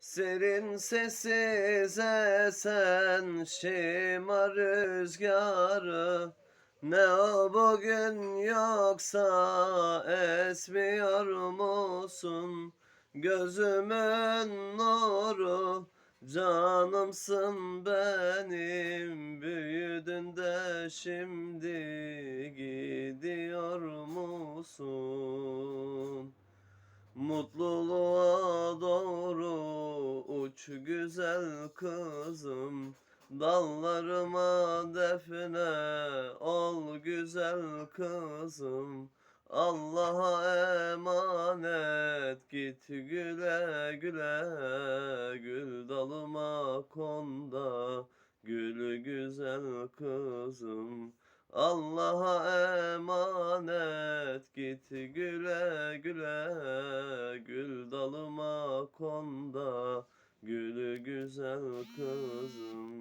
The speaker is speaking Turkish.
Serin sessiz esen şima rüzgarı. Ne o bugün yoksa esmiyor musun? Gözümün nuru Canımsın benim. Büyüdün de şimdi gidiyor musun? Mutluluğa doğru uç güzel kızım Dallarıma defne ol güzel kızım. Allah'a emanet git güle güle Gül dalıma konda. Gül güzel kızım Allah'a emanet git güle güle Gül dalıma konda Gülü güzel kızım.